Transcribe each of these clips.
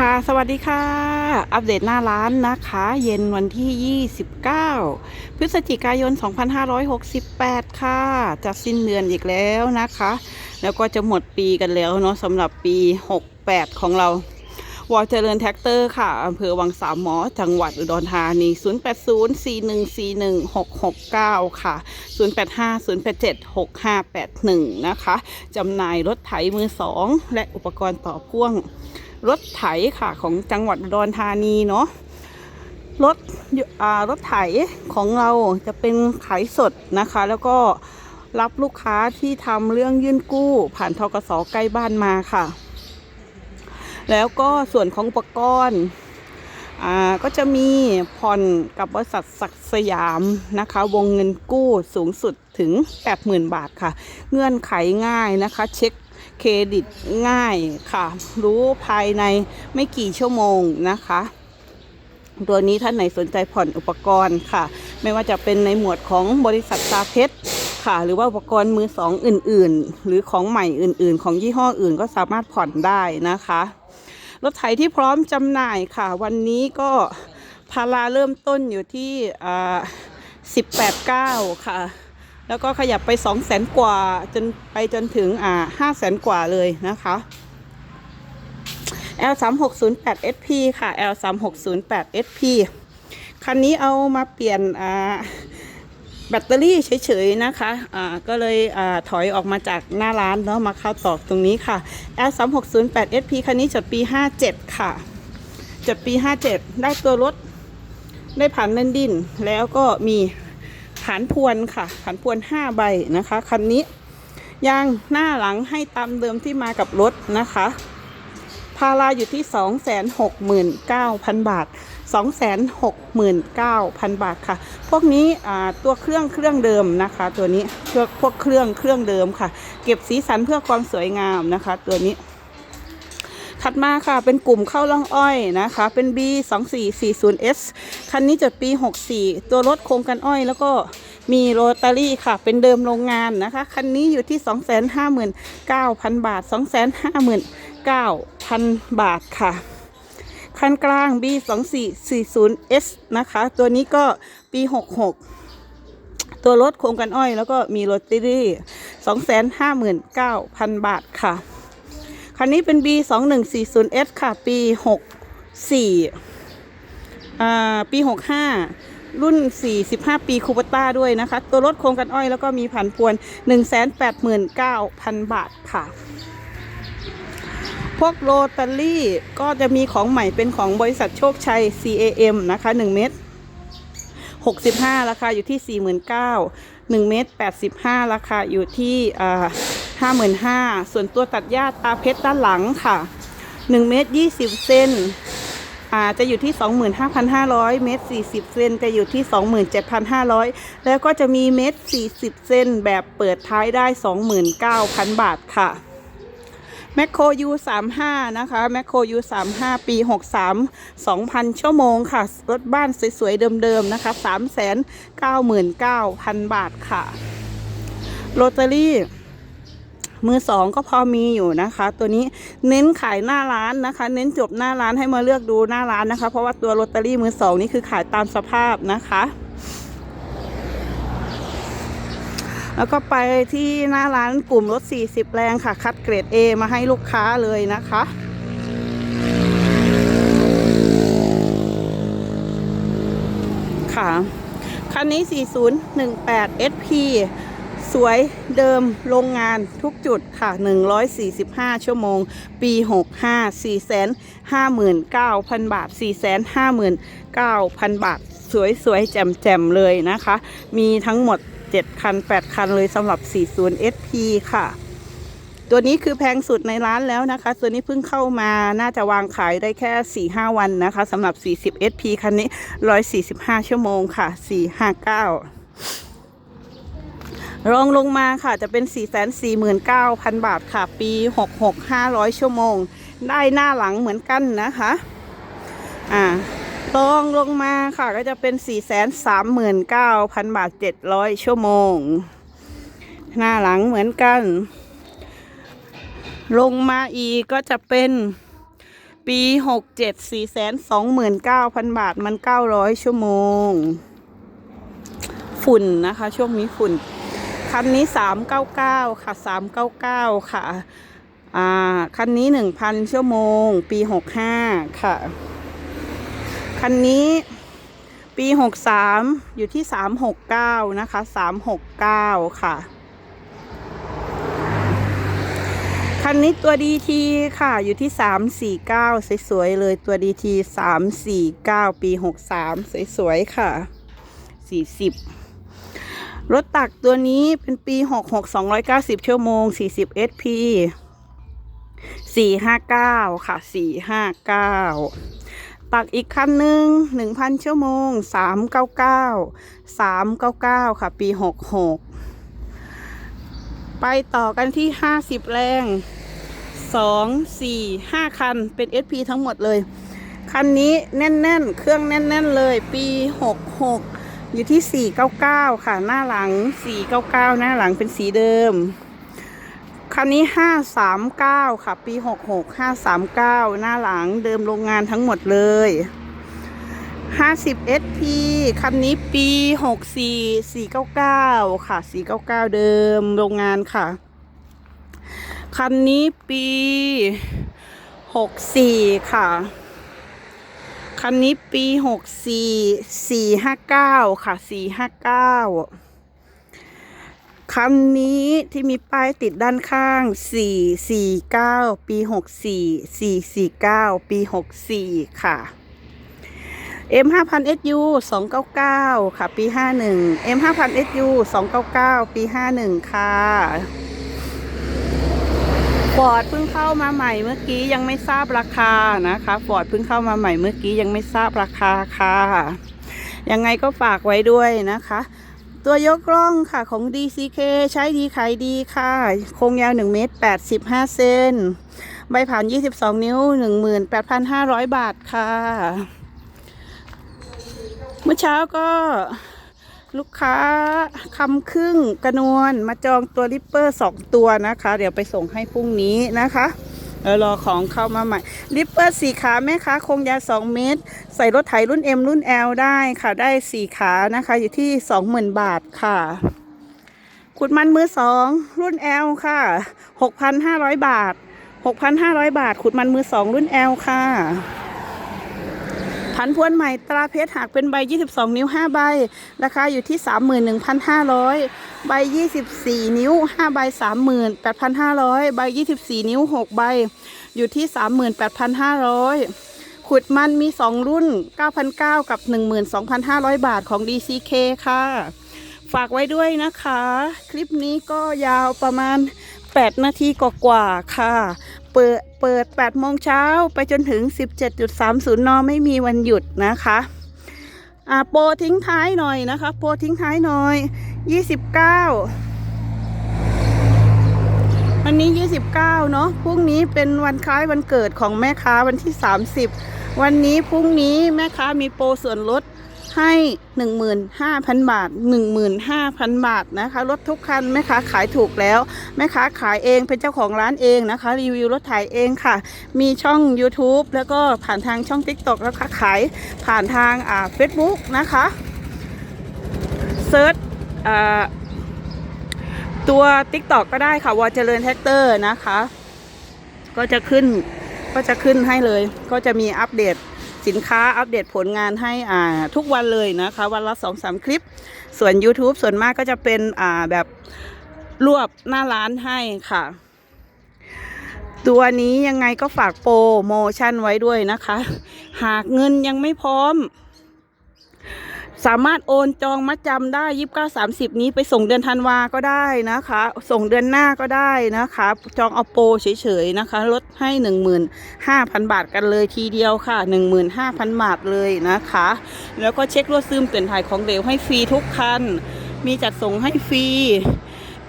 ค่ะ สวัสดีค่ะ อัปเดตหน้าร้านนะคะ เย็นวันที่ 29 พฤศจิกายน 2568 ค่ะ จะสิ้นเดือนอีกแล้วนะคะ แล้วก็จะหมดปีกันแล้วเนาะสำหรับปี 68 ของเรา วอเจริญแท็กเตอร์ค่ะอำเภอวังสามหมอ จังหวัดอุดรธานี 0804141669 ค่ะ 0850876581 นะคะ จำหน่ายรถไถมือสองและอุปกรณ์ต่อพ่วง รถไถค่ะของจังหวัดอุดรธานีเนาะรถอ่ารถไถของเราจะเป็นขายสดนะคะ แล้วก็รับลูกค้าที่ทำเรื่องยื่นกู้ ผ่านทกสใกล้บ้านมาค่ะ แล้วก็ส่วนของอุปกรณ์ก็จะมีผ่อนกับบริษัทศักสยามนะคะ วงเงินกู้สูงสุดถึง 80,000 บาทค่ะ เงื่อนไขง่ายนะคะ เช็ค เครดิตง่ายค่ะ รู้ภายในไม่กี่ชั่วโมงนะคะ ตัวนี้ท่านไหนสนใจผ่อนอุปกรณ์ค่ะ ไม่ว่าจะเป็นในหมวดของบริษัทซาเพชรค่ะ หรือว่าอุปกรณ์มือสองอื่น ๆ หรือของใหม่อื่น ๆ ของยี่ห้ออื่นก็สามารถผ่อนได้นะคะรถไถที่พร้อมจำหน่ายค่ะ วันนี้ก็พาราเริ่มต้นอยู่ที่อ่า18 9 ค่ะ แล้วก็ขยับไป2 0 0แสนกว่าจนไปจนถึงอ่า5แสนกว่าเลยนะคะ L 3 6 0 8 SP ค่ะ L 3 6 0 8 SP คันนี้เอามาเปลี่ยนอ่าแบตเตอรี่เฉยๆนะคะอ่าก็เลยอ่าถอยออกมาจากหน้าร้านเนาะมาเข้าตอกตรงนี้ค่ะ L 3 6 0 8 SP คันนี้จดปี 57 ค่ะ จดปี 57 ได้ตัวรถได้ผ่านเล่นดินแล้วก็มี ผานพวนค่ะผานพวน5ใบนะคะคันนี้ยางหน้าหลังให้ตามเดิมที่มากับรถนะคะพาราอยู่ที่ 269,000 บาท 269,000 บาทค่ะ พวกนี้ตัวเครื่องเครื่องเดิมนะคะ ตัวนี้พวกพวกเครื่องเครื่องเดิมค่ะ เก็บสีสันเพื่อความสวยงามนะคะ ตัวนี้ ถัดมาค่ะเป็นกลุ่มเข้าล่องอ้อยนะคะ เป็น B 2 4 4 0 S คันนี้จดปี 64 ตัวรถโครงกันอ้อย แล้วก็มีโรตารี่ค่ะ เป็นเดิมโรงงานนะคะ คันนี้อยู่ที่ 259,000 บาท 259,000 บาทค่ะ คันกลาง B 2 4 4 0 S นะคะ ตัวนี้ก็ปี 66ตัวรถโครงกันอ้อยแล้วก็มีโรตารี่ 259,000 บาทค่ะ คันนี้เป็น B 2 1 4 0 S ค่ะ ปี64อ่าปี 65 รุ่น 45 ปีคูปต้าด้วยนะคะ ตัวรถโครงกันอ้อยแล้วก็มีผันพวน 189,000 บาทค่ะ พวกโรตารี่ก็จะมีของใหม่เป็นของบริษัทโชคชัย CAM นะคะ 1 เม็ด65 ราคาอยู่ที่ 49,000 1 เม็ด85 ราคาอยู่ที่อ่า ห้าหมื่นห้าส่วนตัวตัดหญ้าตาเพชรด้านหลังค่ะหนึ่งเมตรยี่สิบเซนอ่าจะอยู่ที่สองหมื่นห้าพันห้าร้อยเมตรสี่สิบเซนจะอยู่ที่สองหมื่นเจ็ดพันห้าร้อยแล้วก็จะมีเมตรสี่สิบเซนแบบเปิดท้ายได้สองหมื่นเก้าพันบาทค่ะแมคโครยูสามห้านะคะแมคโครยูสามห้าปีหกสามสองพันชั่วโมงค่ะ รถบ้านสวย ๆ เดิม ๆ นะคะสามแสนเก้าหมื่นเก้าพันบาทค่ะโรตารี่ มือสองก็พอมีอยู่นะคะ ตัวนี้เน้นขายหน้าร้านนะคะ เน้นจบหน้าร้านให้มาเลือกดูหน้าร้านนะคะ เพราะว่าตัวโรตารี่มือสองนี่คือขายตามสภาพนะคะแล้วก็ไปที่หน้าร้านกลุ่มรถ 40 แรงค่ะ คัดเกรด A มาให้ลูกค้าเลยนะคะ ค่ะ คันนี้ 4018 SP สวยเดิมโรงงานทุกจุดค่ะ 145 ชั่วโมง ปี 65 459,000 บาท 459,000 บาท สวยๆ แจ่มๆ เลยนะคะ มีทั้งหมด 7 คัน 8 คันเลยสำหรับ 40 SP ค่ะ ตัวนี้คือแพงสุดในร้านแล้วนะคะ ตัวนี้เพิ่งเข้ามาน่าจะวางขายได้แค่ 4-5 วันนะคะสำหรับ 40 SP คันนี้ 145 ชั่วโมงค่ะ 459 รองลงมาค่ะจะเป็น 449,000 บาทค่ะ ปี 66 500 ชั่วโมง ได้หน้าหลังเหมือนกันนะคะ อ่ารองลงมาค่ะก็จะเป็น 439,000 บาท 700 ชั่วโมง หน้าหลังเหมือนกัน ลงมาอีกก็จะเป็นปีหกเจ็ดสี่แสนสองหมื่นเก้าพันบาทมันเก้าร้อยชั่วโมง ฝุ่นนะคะ ช่วงนี้ฝุ่น คันนี้สามเก้าเก้าค่ะสามเก้าเก้าค่ะอ่าคันนี้หนึ่งพันชั่วโมง ปีหกห้าค่ะ คันนี้ปีหกสามอยู่ที่สามหกเก้านะคะสามหกเก้าค่ะคันนี้ตัวดีทีค่ะอยู่ที่สามสี่เก้าสวยๆเลยตัวดีทีสามสี่เก้าปีหกสามสวยๆค่ะสี่สิบ รถตักตัวนี้เป็นปีหกหกสองร้อยเก้าสิบชั่วโมงสี่สิบ SP สี่ห้าเก้าค่ะสี่ห้าเก้าตักอีกคันหนึ่งหนึ่งพันชั่วโมงสามเก้าเก้าสามเก้าเก้าค่ะ ปีหกหกไปต่อกันที่ห้าสิบแรงสองสี่ห้าคัน เป็น SP ทั้งหมดเลย คันนี้แน่น ๆ เครื่องแน่น ๆ เลย ปีหกหก อยู่ที่สี่เก้าเก้าค่ะ หน้าหลังสี่เก้าเก้าหน้าหลังเป็นสีเดิม คันนี้ห้าสามเก้าค่ะ ปีหกหกห้าสามเก้าหน้าหลังเดิมโรงงานทั้งหมดเลยห้าสิบ SP คันนี้ปีหกสี่สี่เก้าเก้าค่ะสี่เก้าเก้าเดิมโรงงานค่ะ คันนี้ปีหกสี่ค่ะ คันนี้ปีหกสี่สี่ห้าเก้าค่ะสี่ห้าเก้าคันนี้ที่มีป้ายติดด้านข้าง449ปี64 449ปี64ค่ะ M 5 0 0 SU 299 ค่ะ ปี 51 M 5 0 0 SU 299 ปี 51 ค่ะ ฟอร์ดเพิ่งเข้ามาใหม่เมื่อกี้ยังไม่ทราบราคานะคะฟอร์ดเพิ่งเข้ามาใหม่เมื่อกี้ยังไม่ทราบราคาค่ะยังไงก็ฝากไว้ด้วยนะคะ ตัวยกล่องค่ะของ DCK ใช้ดีขายดีค่ะ โครงยาว1เมตร85 เซนใบผ่าน 22 นิ้ว 18,500 บาทค่ะ เมื่อเช้าก็ ลูกค้าคำครึ่งกระนวลมาจองตัวริปเปอร์สองตัวนะคะ เดี๋ยวไปส่งให้พรุ่งนี้นะคะเออรอของเข้ามาใหม่ริปเปอร์สี่ขาแม่ค้าคงยาวสองเมตร ใส่รถไถรุ่น M รุ่น L ได้ค่ะได้สี่ขานะคะ อยู่ที่สองหมื่นบาทค่ะขุดมันมือสองรุ่น L ค่ะหกพันห้าร้อยบาทหกพันห้าร้อยบาทขุดมันมือสองรุ่น L ค่ะ ผันพวนใหม่ตราเพชรหากเป็นใบ 22 นิ้ว 5 ใบ ราคาอยู่ที่ 31,500 ใบ 24 นิ้ว 5 ใบ 38,500 ใบ 24 นิ้ว 6 ใบ อยู่ที่ 38,500 ขุดมันมี 2 รุ่น 9,900 กับ 12,500 บาทของ DCK ค่ะ ฝากไว้ด้วยนะคะ คลิปนี้ก็ยาวประมาณ 8 นาทีกว่าๆค่ะ เปิด เปิด 8 โมงเช้าไปจนถึง 17.30 น ไม่มีวันหยุดนะคะอ่าโปรทิ้งท้ายหน่อยนะคะ โปรทิ้งท้ายหน่อย 29 วันนี้ 29 เนาะพรุ่งนี้เป็นวันคล้ายวันเกิดของแม่ค้าวันที่ 30 วันนี้พรุ่งนี้แม่ค้ามีโปรส่วนลด ให้ 15,000 บาท 15,000 บาทนะคะ รถทุกคันแม่ค้าขายถูกแล้ว แม่ค้าขายเองเป็นเจ้าของร้านเองนะคะ รีวิวรถถ่ายเองค่ะ มีช่อง YouTube แล้วก็ผ่านทางช่อง TikTok แล้วก็ขายผ่านทางอ่า Facebook นะคะเซิร์ชอ่าตัว TikTok ก็ได้ค่ะวอเจริญแท็กเตอร์นะคะ ก็จะขึ้นก็จะขึ้นให้เลย ก็จะมีอัปเดต สินค้าอัปเดตผลงานให้อ่าทุกวันเลยนะคะ วันละสองสามคลิป ส่วน YouTube ส่วนมากก็จะเป็นอ่าแบบรวบหน้าร้านให้ค่ะ ตัวนี้ยังไงก็ฝากโปรโมชั่นไว้ด้วยนะคะ หากเงินยังไม่พร้อม สามารถโอนจองมัดจำได้ยี่สิบเก้าสามสิบนี้ไปส่งเดือนธันวาก็ได้นะคะ ส่งเดือนหน้าก็ได้นะคะ จองเอาโปรเฉยๆนะคะ ลดให้หนึ่งหมื่นห้าพันบาทกันเลยทีเดียวค่ะหนึ่งหมื่นห้าพันบาทเลยนะคะ แล้วก็เช็ครวดซึมเตือนถ่ายของเหลวให้ฟรีทุกคัน มีจัดส่งให้ฟรี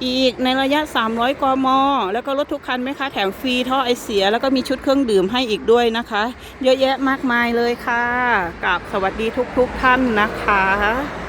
อีกในระยะ 300 กม แล้วก็รถทุกคันไหมคะแถมฟรีท่อไอเสีย แล้วก็มีชุดเครื่องดื่มให้อีกด้วยนะคะ เยอะแยะมากมายเลยค่ะกับสวัสดีทุกๆท่านนะคะ